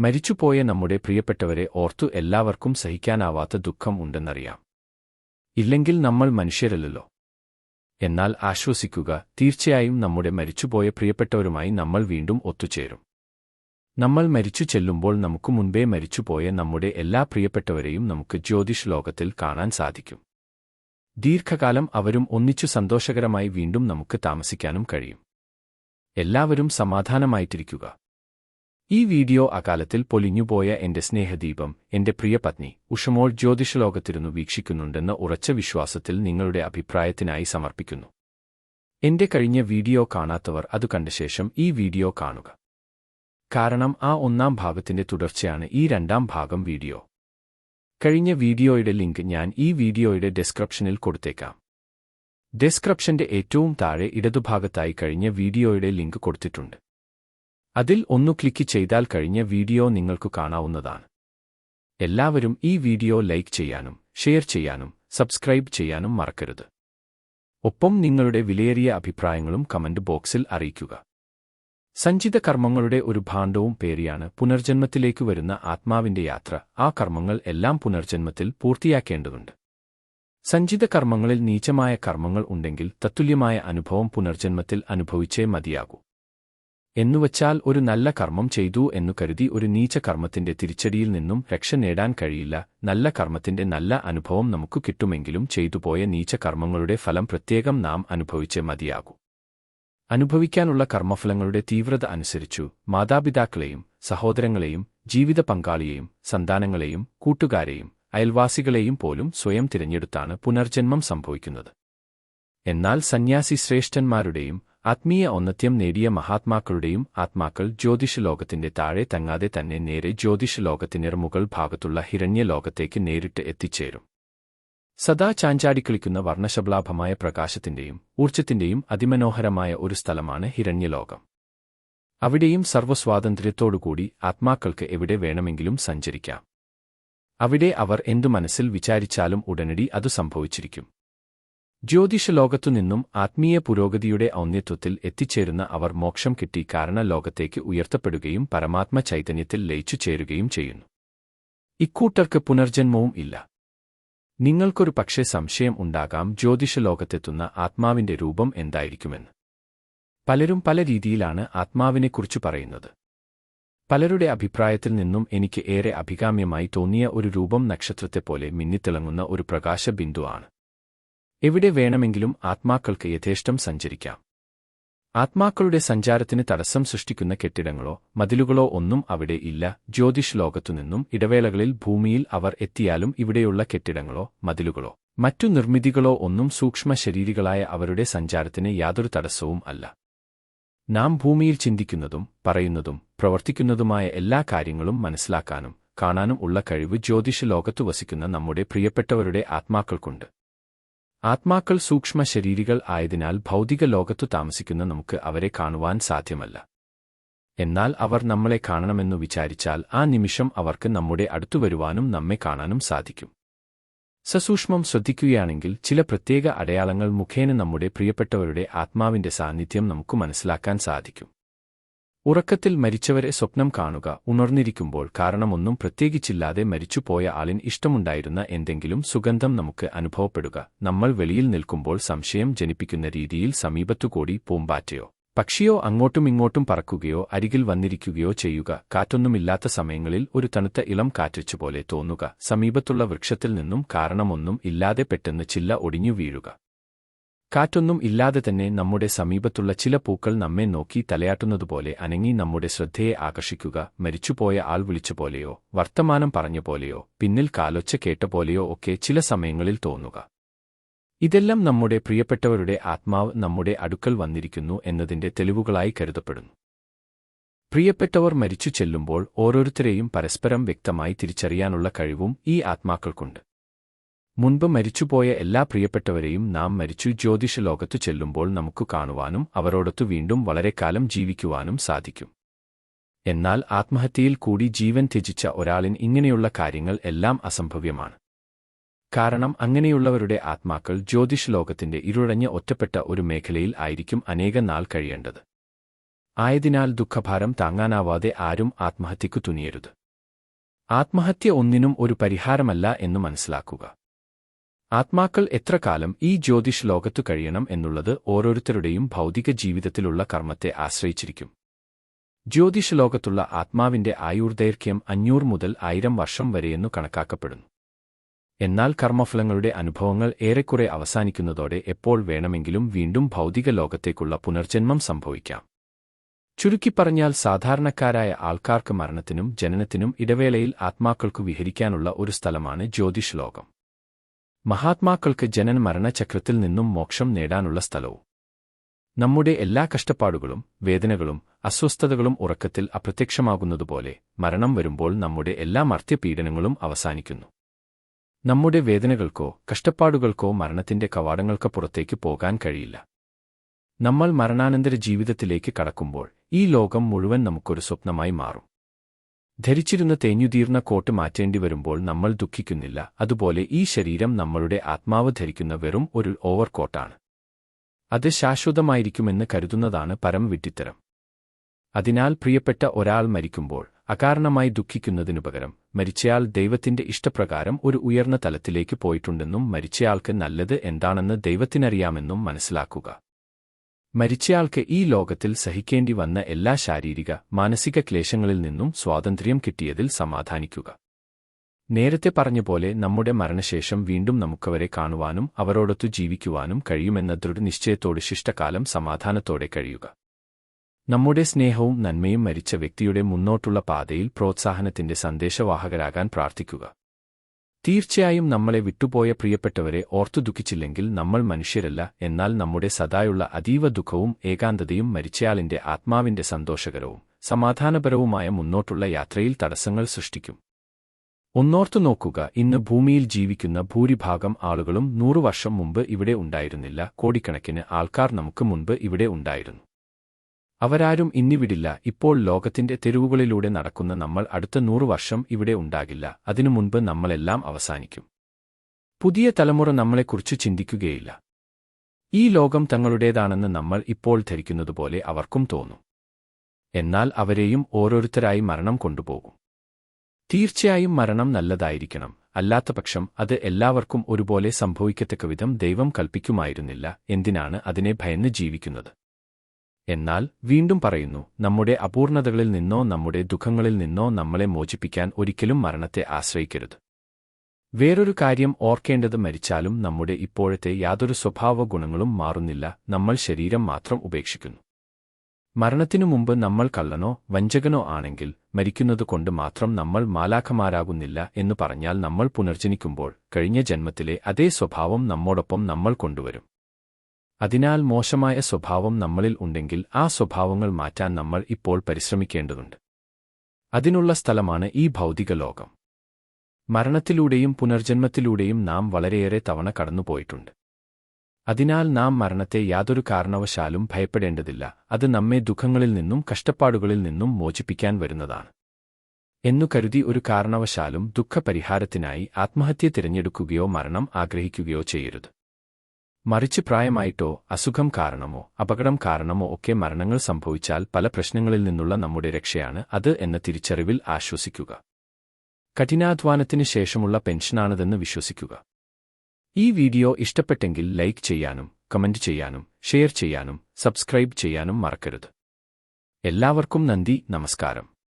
മരിച്ചുപോയ നമ്മുടെ പ്രിയപ്പെട്ടവരെ ഓർത്തു എല്ലാവർക്കും സഹിക്കാനാവാത്ത ദുഃഖം ഉണ്ടെന്നറിയാം. ഇല്ലെങ്കിൽ നമ്മൾ മനുഷ്യരല്ലല്ലോ. എന്നാൽ ആശ്വസിക്കുക തീർച്ചയായും നമ്മുടെ മരിച്ചുപോയ പ്രിയപ്പെട്ടവരുമായി നമ്മൾ വീണ്ടും ഒത്തുചേരും. നമ്മൾ മരിച്ചു ചെല്ലുമ്പോൾ നമുക്ക് മുൻപേ മരിച്ചുപോയ നമ്മുടെ എല്ലാ പ്രിയപ്പെട്ടവരെയും നമുക്ക് ജ്യോതിഷ് ലോകത്തിൽ കാണാൻ സാധിക്കും. ദീർഘകാലം അവരും ഒന്നിച്ചു സന്തോഷകരമായി വീണ്ടും നമുക്ക് താമസിക്കാനും കഴിയും. എല്ലാവരും സമാധാനമായിട്ടിരിക്കുക. ഈ വീഡിയോ അകാലത്തിൽ പൊലിഞ്ഞുപോയ എന്റെ സ്നേഹദീപം എന്റെ പ്രിയ പത്നി ഉഷമോൾ ജ്യോതിഷലോകത്തിരുന്നു വീക്ഷിക്കുന്നുണ്ടെന്ന ഉറച്ച വിശ്വാസത്തിൽ നിങ്ങളുടെ അഭിപ്രായത്തിനായി സമർപ്പിക്കുന്നു. എന്റെ കഴിഞ്ഞ വീഡിയോ കാണാത്തവർ അത് കണ്ട ശേഷം ഈ വീഡിയോ കാണുക. കാരണം ആ ഒന്നാം ഭാഗത്തിന്റെ തുടർച്ചയാണ് ഈ രണ്ടാം ഭാഗം വീഡിയോ. കഴിഞ്ഞ വീഡിയോയുടെ ലിങ്ക് ഞാൻ ഈ വീഡിയോയുടെ ഡെസ്ക്രിപ്ഷനിൽ കൊടുത്തേക്കാം. ഡെസ്ക്രിപ്ഷന്റെ ഏറ്റവും താഴെ ഇടതുഭാഗത്തായി കഴിഞ്ഞ വീഡിയോയുടെ ലിങ്ക് കൊടുത്തിട്ടുണ്ട്. അതിൽ ഒന്നു ക്ലിക്ക് ചെയ്താൽ കഴിഞ്ഞ വീഡിയോ നിങ്ങൾക്ക് കാണാവുന്നതാണ്. എല്ലാവരും ഈ വീഡിയോ ലൈക്ക് ചെയ്യാനും ഷെയർ ചെയ്യാനും സബ്സ്ക്രൈബ് ചെയ്യാനും മറക്കരുത്. ഒപ്പം നിങ്ങളുടെ വിലയേറിയ അഭിപ്രായങ്ങളും കമന്റ് ബോക്സിൽ അറിയിക്കുക. സഞ്ചിത കർമ്മങ്ങളുടെ ഒരു ഭാണ്ഡവും പേരിയാണ് പുനർജന്മത്തിലേക്ക് വരുന്ന ആത്മാവിന്റെ യാത്ര. ആ കർമ്മങ്ങൾ എല്ലാം പുനർജന്മത്തിൽ പൂർത്തിയാക്കേണ്ടതുണ്ട്. സഞ്ചിത കർമ്മങ്ങളിൽ നീചമായ കർമ്മങ്ങൾ ഉണ്ടെങ്കിൽ തത്തുല്യമായ അനുഭവം പുനർജന്മത്തിൽ അനുഭവിച്ചേ മതിയാകൂ. എന്നുവച്ചാൽ ഒരു നല്ല കർമ്മം ചെയ്തു എന്നു കരുതി ഒരു നീച്ച കർമ്മത്തിന്റെ തിരിച്ചടിയിൽ നിന്നും രക്ഷ നേടാൻ കഴിയില്ല. നല്ല കർമ്മത്തിന്റെ നല്ല അനുഭവം നമുക്ക് കിട്ടുമെങ്കിലും ചെയ്തുപോയ നീച്ച കർമ്മങ്ങളുടെ ഫലം പ്രത്യേകം നാം അനുഭവിച്ച് മതിയാകൂ. അനുഭവിക്കാനുള്ള കർമ്മഫലങ്ങളുടെ തീവ്രത അനുസരിച്ചു മാതാപിതാക്കളെയും സഹോദരങ്ങളെയും ജീവിത പങ്കാളിയെയും സന്താനങ്ങളെയും കൂട്ടുകാരെയും അയൽവാസികളെയും പോലും സ്വയം തിരഞ്ഞെടുത്താണ് പുനർജന്മം സംഭവിക്കുന്നത്. എന്നാൽ സന്യാസി ശ്രേഷ്ഠന്മാരുടെയും ആത്മീയ ഔന്നത്യം നേടിയ മഹാത്മാക്കളുടെയും ആത്മാക്കൾ ജ്യോതിഷലോകത്തിന്റെ താഴെ തങ്ങാതെ തന്നെ നേരെ ജ്യോതിഷലോകത്തിനിറ മുകൾ ഭാഗത്തുള്ള ഹിരണ്യലോകത്തേക്ക് നേരിട്ട് എത്തിച്ചേരും. സദാ ചാഞ്ചാടിക്കളിക്കുന്ന വർണശബ്ലാഭമായ പ്രകാശത്തിന്റെയും ഊർജത്തിന്റെയും അതിമനോഹരമായ ഒരു സ്ഥലമാണ് ഹിരണ്യലോകം. അവിടെയും സർവസ്വാതന്ത്ര്യത്തോടുകൂടി ആത്മാക്കൾക്ക് എവിടെ വേണമെങ്കിലും സഞ്ചരിക്കാം. അവിടെ അവർ എന്തു മനസ്സിൽ വിചാരിച്ചാലും ഉടനടി അത് സംഭവിച്ചിരിക്കും. ജ്യോതിഷലോകത്തുനിന്നും ആത്മീയ പുരോഗതിയുടെ ഔന്നത്യത്തിൽ എത്തിച്ചേരുന്ന അവർ മോക്ഷം കിട്ടി കാരണ ലോകത്തേക്ക് ഉയർത്തപ്പെടുകയും പരമാത്മ ചൈതന്യത്തിൽ ലയിച്ചു ചേരുകയും ചെയ്യുന്നു. ഇക്കൂട്ടർക്ക് പുനർജന്മവും ഇല്ല. നിങ്ങൾക്കൊരു പക്ഷേ സംശയം ഉണ്ടാകാം ജ്യോതിഷ ലോകത്തെത്തുന്ന ആത്മാവിന്റെ രൂപം എന്തായിരിക്കുമെന്ന്. പലരും പല രീതിയിലാണ് ആത്മാവിനെക്കുറിച്ച് പറയുന്നത്. പലരുടെ അഭിപ്രായത്തിൽ നിന്നും എനിക്ക് ഏറെ അഭികാമ്യമായി തോന്നിയ ഒരു രൂപം നക്ഷത്രത്തെപ്പോലെ മിന്നിത്തിളങ്ങുന്ന ഒരു പ്രകാശബിന്ദു ആണ്. എവിടെ വേണമെങ്കിലും ആത്മാക്കൾക്ക് യഥേഷ്ടം സഞ്ചരിക്കാം. ആത്മാക്കളുടെ സഞ്ചാരത്തിന് തടസ്സം സൃഷ്ടിക്കുന്ന കെട്ടിടങ്ങളോ മതിലുകളോ ഒന്നും അവിടെ ഇല്ല. ജ്യോതിഷ് ലോകത്തുനിന്നും ഇടവേളകളിൽ ഭൂമിയിൽ അവർ എത്തിയാലും ഇവിടെയുള്ള കെട്ടിടങ്ങളോ മതിലുകളോ മറ്റു നിർമ്മിതികളോ ഒന്നും സൂക്ഷ്മ ശരീരികളായ അവരുടെ സഞ്ചാരത്തിന് യാതൊരു തടസ്സവും അല്ല. നാം ഭൂമിയിൽ ചിന്തിക്കുന്നതും പറയുന്നതും പ്രവർത്തിക്കുന്നതുമായ എല്ലാ കാര്യങ്ങളും മനസ്സിലാക്കാനും കാണാനും ഉള്ള കഴിവ് ജ്യോതിഷ ലോകത്തു വസിക്കുന്ന നമ്മുടെ പ്രിയപ്പെട്ടവരുടെ ആത്മാക്കൾക്കുണ്ട്. ആത്മാക്കൾ സൂക്ഷ്മ ശരീരികൾ ആയതിനാൽ ഭൗതിക ലോകത്തു താമസിക്കുന്ന നമുക്ക് അവരെ കാണുവാൻ സാധ്യമല്ല. എന്നാൽ അവർ നമ്മളെ കാണണമെന്നു വിചാരിച്ചാൽ ആ നിമിഷം അവർക്ക് നമ്മുടെ അടുത്തു വരുവാനും നമ്മെ കാണാനും സാധിക്കും. സസൂക്ഷ്മം ശ്രദ്ധിക്കുകയാണെങ്കിൽ ചില പ്രത്യേക അടയാളങ്ങൾ മുഖേന നമ്മുടെ പ്രിയപ്പെട്ടവരുടെ ആത്മാവിന്റെ സാന്നിധ്യം നമുക്ക് മനസ്സിലാക്കാൻ സാധിക്കും. ഉറക്കത്തിൽ മരിച്ചവരെ സ്വപ്നം കാണുക ഉണർന്നിരിക്കുമ്പോൾ കാരണമൊന്നും പ്രത്യേകിച്ചില്ലാതെ മരിച്ചുപോയ ആളിന് ഇഷ്ടമുണ്ടായിരുന്ന എന്തെങ്കിലും സുഗന്ധം നമുക്ക് അനുഭവപ്പെടുക. നമ്മൾ വെളിയിൽ നിൽക്കുമ്പോൾ സംശയം ജനിപ്പിക്കുന്ന രീതിയിൽ സമീപത്തുകൂടി പൂമ്പാറ്റയോ പക്ഷിയോ അങ്ങോട്ടുമിങ്ങോട്ടും പറക്കുകയോ അരികിൽ വന്നിരിക്കുകയോ ചെയ്യുക. കാറ്റൊന്നുമില്ലാത്ത സമയങ്ങളിൽ ഒരു തണുത്ത ഇളം കാറ്റച്ചുപോലെ തോന്നുക. സമീപത്തുള്ള വൃക്ഷത്തിൽ നിന്നും കാരണമൊന്നും ഇല്ലാതെ പെട്ടെന്ന് ചില്ല ഒടിഞ്ഞു വീഴുക. കാറ്റൊന്നും ഇല്ലാതെ തന്നെ നമ്മുടെ സമീപത്തുള്ള ചില പൂക്കൾ നമ്മെ നോക്കി തലയാട്ടുന്നതുപോലെ അനങ്ങി നമ്മുടെ ശ്രദ്ധയെ ആകർഷിക്കുക മരിച്ചുപോയ ആൾ വിളിച്ച പോലെയോ വർത്തമാനം പറഞ്ഞ പോലെയോ പിന്നിൽ കാലൊച്ച കേട്ട പോലെയോ ഒക്കെ ചില സമയങ്ങളിൽ തോന്നുക. ഇതെല്ലാം നമ്മുടെ പ്രിയപ്പെട്ടവരുടെ ആത്മാവ് നമ്മുടെ അടുക്കൽ വന്നിരിക്കുന്നു എന്നതിന്റെ തെളിവുകളായി കരുതപ്പെടുന്നു. പ്രിയപ്പെട്ടവർ മരിച്ചു ചെല്ലുമ്പോൾ ഓരോരുത്തരെയും പരസ്പരം വ്യക്തമായി തിരിച്ചറിയാനുള്ള കഴിവും ഈ ആത്മാക്കൾക്കുണ്ട്. മുൻപ് മരിച്ചുപോയ എല്ലാ പ്രിയപ്പെട്ടവരെയും നാം മരിച്ചു ജ്യോതിഷ ലോകത്തു ചെല്ലുമ്പോൾ നമുക്ക് കാണുവാനും അവരോടൊത്തു വീണ്ടും വളരെക്കാലം ജീവിക്കുവാനും സാധിക്കും. എന്നാൽ ആത്മഹത്യയിൽ കൂടി ജീവൻ ത്യജിച്ച ഒരാളിന് ഇങ്ങനെയുള്ള കാര്യങ്ങൾ എല്ലാം അസംഭവ്യമാണ്. കാരണം അങ്ങനെയുള്ളവരുടെ ആത്മാക്കൾ ജ്യോതിഷ ലോകത്തിന്റെ ഇരുഴഞ്ഞ ഒറ്റപ്പെട്ട ഒരു മേഖലയിൽ ആയിരിക്കും അനേക നാൾ കഴിയേണ്ടത്. ആയതിനാൽ ദുഃഖഭാരം താങ്ങാനാവാതെ ആരും ആത്മഹത്യക്കു തുനിയരുത്. ആത്മഹത്യ ഒന്നിനും ഒരു പരിഹാരമല്ല എന്നു മനസ്സിലാക്കുക. ആത്മാക്കൾ എത്ര കാലം ഈ ജ്യോതിഷ് ലോകത്തു കഴിയണം എന്നുള്ളത് ഓരോരുത്തരുടെയും ഭൗതിക ജീവിതത്തിലുള്ള കർമ്മത്തെ ആശ്രയിച്ചിരിക്കും. ജ്യോതിഷ് ലോകത്തുള്ള ആത്മാവിന്റെ ആയുർദൈർഘ്യം അഞ്ഞൂറ് മുതൽ ആയിരം വർഷം വരെയെന്നു കണക്കാക്കപ്പെടുന്നു. എന്നാൽ കർമ്മഫലങ്ങളുടെ അനുഭവങ്ങൾ ഏറെക്കുറെ അവസാനിക്കുന്നതോടെ എപ്പോൾ വേണമെങ്കിലും വീണ്ടും ഭൗതിക ലോകത്തേക്കുള്ള പുനർജന്മം സംഭവിക്കാം. ചുരുക്കിപ്പറഞ്ഞാൽ സാധാരണക്കാരായ ആൾക്കാർക്ക് മരണത്തിനും ജനനത്തിനും ഇടവേളയിൽ ആത്മാക്കൾക്കു വിഹരിക്കാനുള്ള ഒരു സ്ഥലമാണ് ജ്യോതിഷ് ലോകം മഹാത്മാക്കൾക്ക് ജനൻ മരണചക്രത്തിൽ നിന്നും മോക്ഷം നേടാനുള്ള സ്ഥലവും. നമ്മുടെ എല്ലാ കഷ്ടപ്പാടുകളും വേദനകളും അസ്വസ്ഥതകളും ഉറക്കത്തിൽ അപ്രത്യക്ഷമാകുന്നതുപോലെ മരണം വരുമ്പോൾ നമ്മുടെ എല്ലാ മർത്യപീഡനങ്ങളും അവസാനിക്കുന്നു. നമ്മുടെ വേദനകൾക്കോ കഷ്ടപ്പാടുകൾക്കോ മരണത്തിന്റെ കവാടങ്ങൾക്ക് പുറത്തേക്ക് പോകാൻ കഴിയില്ല. നമ്മൾ മരണാനന്തര ജീവിതത്തിലേക്ക് കടക്കുമ്പോൾ ഈ ലോകം മുഴുവൻ നമുക്കൊരു സ്വപ്നമായി മാറും. ധരിച്ചിരുന്ന തേഞ്ഞുതീർന്ന കോട്ട് മാറ്റേണ്ടി വരുമ്പോൾ നമ്മൾ ദുഃഖിക്കുന്നില്ല. അതുപോലെ ഈ ശരീരം നമ്മളുടെ ആത്മാവ് ധരിക്കുന്ന വെറും ഒരു ഓവർകോട്ടാണ്. അത് ശാശ്വതമായിരിക്കുമെന്ന് കരുതുന്നതാണ് പരം വിഡ്ഢിത്തരം. അതിനാൽ പ്രിയപ്പെട്ട ഒരാൾ മരിക്കുമ്പോൾ അകാരണമായി ദുഃഖിക്കുന്നതിനു പകരം മരിച്ചയാൾ ദൈവത്തിന്റെ ഇഷ്ടപ്രകാരം ഒരു ഉയർന്ന തലത്തിലേക്ക് പോയിട്ടുണ്ടെന്നും മരിച്ചയാൾക്ക് നല്ലത് എന്താണെന്ന് ദൈവത്തിനറിയാമെന്നും മനസ്സിലാക്കുക. മരിച്ചയാൾക്ക് ഈ ലോകത്തിൽ സഹിക്കേണ്ടി വന്ന എല്ലാ ശാരീരിക മാനസിക ക്ലേശങ്ങളിൽ നിന്നും സ്വാതന്ത്ര്യം കിട്ടിയതിൽ സമാധാനിക്കുക. നേരത്തെ പറഞ്ഞപോലെ നമ്മുടെ മരണശേഷം വീണ്ടും നമുക്കവരെ കാണുവാനും അവരോടൊത്തു ജീവിക്കുവാനും കഴിയുമെന്ന ദൃഢനിശ്ചയത്തോട് ശിഷ്ടകാലം സമാധാനത്തോടെ കഴിയുക. നമ്മുടെ സ്നേഹവും നന്മയും മരിച്ച വ്യക്തിയുടെ മുന്നോട്ടുള്ള പാതയിൽ പ്രോത്സാഹനത്തിന്റെ സന്ദേശവാഹകരാകാൻ പ്രാർത്ഥിക്കുക. തീർച്ചയായും നമ്മളെ വിട്ടുപോയ പ്രിയപ്പെട്ടവരെ ഓർത്തു ദുഃഖിച്ചില്ലെങ്കിൽ നമ്മൾ മനുഷ്യരല്ല എന്നാൽ നമ്മുടെ സദായുള്ള അതീവ ദുഃഖവും ഏകാന്തതയും മരിച്ചയാളിന്റെ ആത്മാവിന്റെ സന്തോഷകരവും സമാധാനപരവുമായ മുന്നോട്ടുള്ള യാത്രയിൽ തടസ്സങ്ങൾ സൃഷ്ടിക്കും. ഒന്നോർത്തു നോക്കുക ഇന്ന് ഭൂമിയിൽ ജീവിക്കുന്ന ഭൂരിഭാഗം ആളുകളും നൂറു വർഷം മുമ്പ് ഇവിടെ ഉണ്ടായിരുന്നില്ല കോടിക്കണക്കിന് ആൾക്കാർ നമുക്ക് മുൻപ് ഇവിടെ ഉണ്ടായിരുന്നു. അവരാരും ഇന്നിവിടില്ല. ഇപ്പോൾ ലോകത്തിന്റെ തെരുവുകളിലൂടെ നടക്കുന്ന നമ്മൾ അടുത്ത നൂറു വർഷം ഇവിടെ ഉണ്ടാകില്ല. അതിനു മുൻപ് നമ്മളെല്ലാം അവസാനിക്കും. പുതിയ തലമുറ നമ്മളെക്കുറിച്ച് ചിന്തിക്കുകയില്ല. ഈ ലോകം തങ്ങളുടേതാണെന്ന് നമ്മൾ ഇപ്പോൾ ധരിക്കുന്നതുപോലെ അവർക്കും തോന്നും. എന്നാൽ അവരെയും ഓരോരുത്തരായി മരണം കൊണ്ടുപോകും. തീർച്ചയായും മരണം നല്ലതായിരിക്കണം. അല്ലാത്തപക്ഷം അത് എല്ലാവർക്കും ഒരുപോലെ സംഭവിക്കത്തക്കവിധം ദൈവം കൽപ്പിക്കുമായിരുന്നില്ല. എന്തിനാണ് അതിനെ ഭയന്ന് ജീവിക്കുന്നത്? എന്നാൽ വീണ്ടും പറയുന്നു നമ്മുടെ അപൂർണതകളിൽ നിന്നോ നമ്മുടെ ദുഃഖങ്ങളിൽ നിന്നോ നമ്മളെ മോചിപ്പിക്കാൻ ഒരിക്കലും മരണത്തെ ആശ്രയിക്കരുത്. വേറൊരു കാര്യം ഓർക്കേണ്ടത് മരിച്ചാലും നമ്മുടെ ഇപ്പോഴത്തെ യാതൊരു സ്വഭാവ ഗുണങ്ങളും മാറുന്നില്ല നമ്മൾ ശരീരം മാത്രം ഉപേക്ഷിക്കുന്നു. മരണത്തിനു മുമ്പ് നമ്മൾ കള്ളനോ വഞ്ചകനോ ആണെങ്കിൽ മരിക്കുന്നതുകൊണ്ട് മാത്രം നമ്മൾ മാലാഖമാരാകുന്നില്ല എന്ന് പറഞ്ഞാൽ നമ്മൾ പുനർജനിക്കുമ്പോൾ കഴിഞ്ഞ ജന്മത്തിലെ അതേ സ്വഭാവം നമ്മോടൊപ്പം നമ്മൾ കൊണ്ടുവരും. അതിനാൽ മോശമായ സ്വഭാവം നമ്മളിൽ ഉണ്ടെങ്കിൽ ആ സ്വഭാവങ്ങൾ മാറ്റാൻ നമ്മൾ ഇപ്പോൾ പരിശ്രമിക്കേണ്ടതുണ്ട്. അതിനുള്ള സ്ഥലമാണ് ഈ ഭൗതിക ലോകം. മരണത്തിലൂടെയും പുനർജന്മത്തിലൂടെയും നാം വളരെയേറെ തവണ കടന്നുപോയിട്ടുണ്ട്. അതിനാൽ നാം മരണത്തെ യാതൊരു കാരണവശാലും ഭയപ്പെടേണ്ടതില്ല അത് നമ്മെ ദുഃഖങ്ങളിൽ നിന്നും കഷ്ടപ്പാടുകളിൽ നിന്നും മോചിപ്പിക്കാൻ വരുന്നതാണ്. എന്നു കരുതി ഒരു കാരണവശാലും ദുഃഖപരിഹാരത്തിനായി ആത്മഹത്യ തിരഞ്ഞെടുക്കുകയോ മരണം ആഗ്രഹിക്കുകയോ ചെയ്യരുത്. മറിച്ച് പ്രായമായിട്ടോ അസുഖം കാരണമോ അപകടം കാരണമോ ഒക്കെ മരണങ്ങൾ സംഭവിച്ചാൽ പല പ്രശ്നങ്ങളിൽ നിന്നുള്ള നമ്മുടെ രക്ഷയാണ് അത് എന്ന തിരിച്ചറിവിൽ ആശ്വസിക്കുക. കഠിനാധ്വാനത്തിന് ശേഷമുള്ള പെൻഷനാണിതെന്ന് വിശ്വസിക്കുക. ഈ വീഡിയോ ഇഷ്ടപ്പെട്ടെങ്കിൽ ലൈക്ക് ചെയ്യാനും കമന്റ് ചെയ്യാനും ഷെയർ ചെയ്യാനും സബ്സ്ക്രൈബ് ചെയ്യാനും മറക്കരുത്. എല്ലാവർക്കും നന്ദി നമസ്കാരം.